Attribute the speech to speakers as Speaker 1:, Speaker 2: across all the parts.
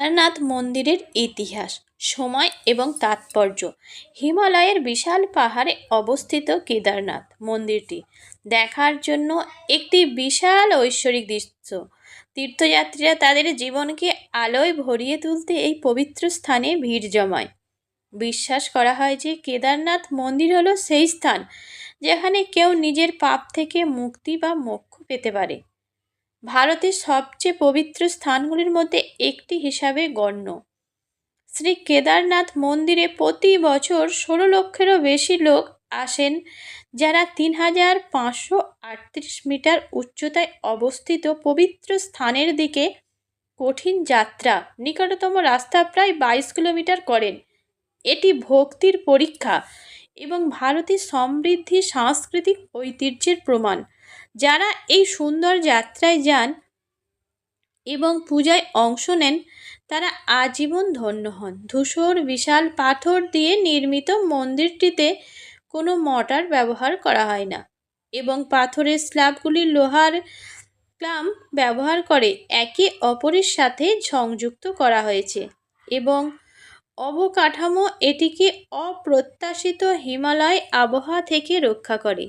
Speaker 1: কেদারনাথ মন্দিরের ইতিহাস, সময় এবং তাৎপর্য। হিমালয়ের বিশাল পাহাড়ে অবস্থিত কেদারনাথ মন্দিরটি দেখার জন্য একটি বিশাল ঐশ্বরিক দৃশ্য। তীর্থযাত্রীরা তাদের জীবনকে আলোয় ভরিয়ে তুলতে এই পবিত্র স্থানে ভিড় জমায়। বিশ্বাস করা হয় যে কেদারনাথ মন্দির হলো সেই স্থান যেখানে কেউ নিজের পাপ থেকে মুক্তি বা মোক্ষ পেতে পারে। ভারতের সবচেয়ে পবিত্র স্থানগুলির মধ্যে একটি হিসাবে গণ্য। শ্রী কেদারনাথ মন্দিরে প্রতি বছর ষোলো লক্ষেরও বেশি লোক আসেন, যারা তিন হাজার পাঁচশো আটত্রিশ মিটার উচ্চতায় অবস্থিত পবিত্র স্থানের দিকে কঠিন যাত্রা নিকটতম রাস্তা প্রায় বাইশ কিলোমিটার করেন। এটি ভক্তির পরীক্ষা এবং ভারতের সমৃদ্ধি সাংস্কৃতিক ঐতিহ্যের প্রমাণ। যারা এই সুন্দর যাত্রায় যান এবং পূজায় অংশ নেন, তারা আজীবন ধন্য হন। ধূসর, বিশাল পাথর দিয়ে নির্মিত মন্দিরটিতে কোনো মর্টার ব্যবহার করা হয় না এবং পাথরের স্ল্যাবগুলি লোহার ক্লাম ব্যবহার করে একে অপরের সাথে সংযুক্ত করা হয়েছে এবং অবকাঠামো এটিকে অপ্রত্যাশিত হিমালয় আবহাওয়া থেকে রক্ষা করে।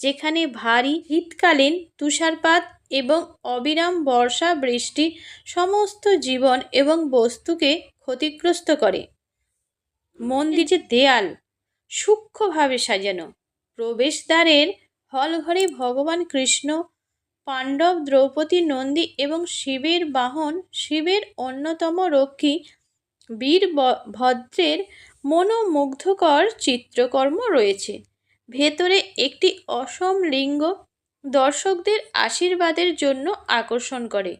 Speaker 1: যেখানে ভারী শীতকালীন তুষারপাত এবং অবিরাম বর্ষা বৃষ্টি সমস্ত জীবন এবং বস্তুকে ক্ষতিগ্রস্ত করে। মন্দিরের দেয়াল সূক্ষ্মভাবে সাজানো। প্রবেশদ্বারের হলঘরে ভগবান কৃষ্ণ, পাণ্ডব দ্রৌপদী নন্দী এবং শিবের বাহন, শিবের অন্যতম রক্ষী বীর ভদ্রের মনোমুগ্ধকর চিত্রকর্ম রয়েছে। ভেতরে একটি অসম লিঙ্গ দর্শকদের আশীর্বাদের জন্য আকর্ষণ করে।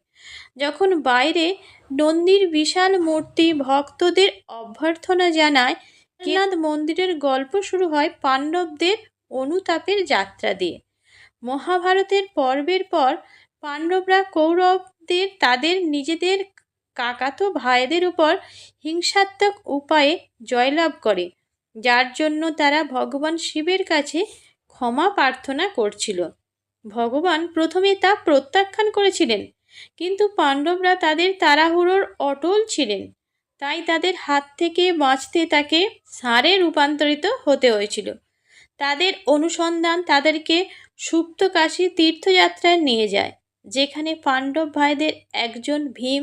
Speaker 1: যখন বাইরে নন্দীর বিশাল মূর্তি ভক্তদের অভ্যর্থনা জানায় কেনাদ মন্দিরের গল্প শুরু হয় পাণ্ডবদের অনুতাপের যাত্রা দিয়ে। মহাভারতের পর্বের পর পাণ্ডবরা কৌরবদের, তাদের নিজেদের কাকাতো ভাইদের উপর হিংসাত্মক উপায়ে জয়লাভ করে। যার জন্য তারা ভগবান শিবের কাছে ক্ষমা প্রার্থনা করছিল। ভগবান প্রথমে তা প্রত্যাখ্যান করেছিলেন, কিন্তু পাণ্ডবরা তাদের তাড়াহুড়োর অটল ছিলেন। তাই তাদের হাত থেকে বাঁচতে তাকে ষাঁড়ে রূপান্তরিত হতে হয়েছিল। তাদের অনুসন্ধান তাদেরকে সুপ্তকাশী তীর্থযাত্রায় নিয়ে যায়, যেখানে পাণ্ডব ভাইদের একজন ভীম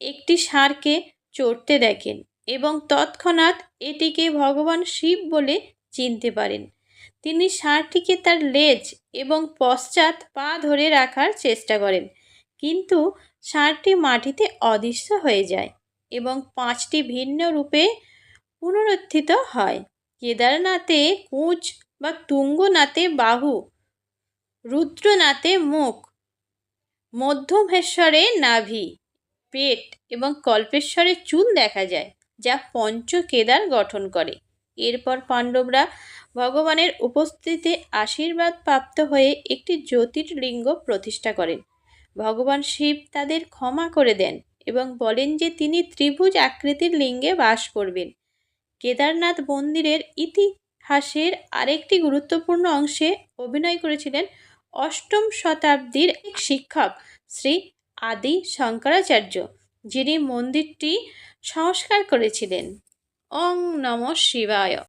Speaker 1: একটি ষাঁড়কে চড়তে দেখেন। এবং তৎক্ষণাৎ এটিকে ভগবান শিব বলে চিনতে পারেন। তিনি ষাঁড়টিকে তার লেজ এবং পশ্চাৎ পা ধরে রাখার চেষ্টা করেন, কিন্তু ষাঁড়টি মাটিতে অদৃশ্য হয়ে যায় এবং পাঁচটি ভিন্ন রূপে পুনরুত্থিত হয়। কেদারনাথে কুঁচ বা তুঙ্গনাথে বাহু, রুদ্রনাথে মুখ, মধ্যমেশ্বরে নাভি, পেট এবং কল্পেশ্বরে চুল দেখা যায়। যা পঞ্চ কেদার গঠন করে। এরপর পাণ্ডবরা ভগবানের উপস্থিতিতে আশীর্বাদ প্রাপ্ত হয়ে একটি জ্যোতির্লিঙ্গ প্রতিষ্ঠা করেন। ভগবান শিব তাদের ক্ষমা করে দেন এবং বলেন যে তিনি ত্রিভুজ আকৃতির লিঙ্গে বাস করবেন। কেদারনাথ মন্দিরের ইতিহাসের আরেকটি গুরুত্বপূর্ণ অংশে অভিনয় করেছিলেন অষ্টম শতাব্দীর এক শিক্ষক শ্রী আদি শঙ্করাচার্য। যিনি মন্দিরটি সংস্কার করেছিলেন। ওং নম শিবায়।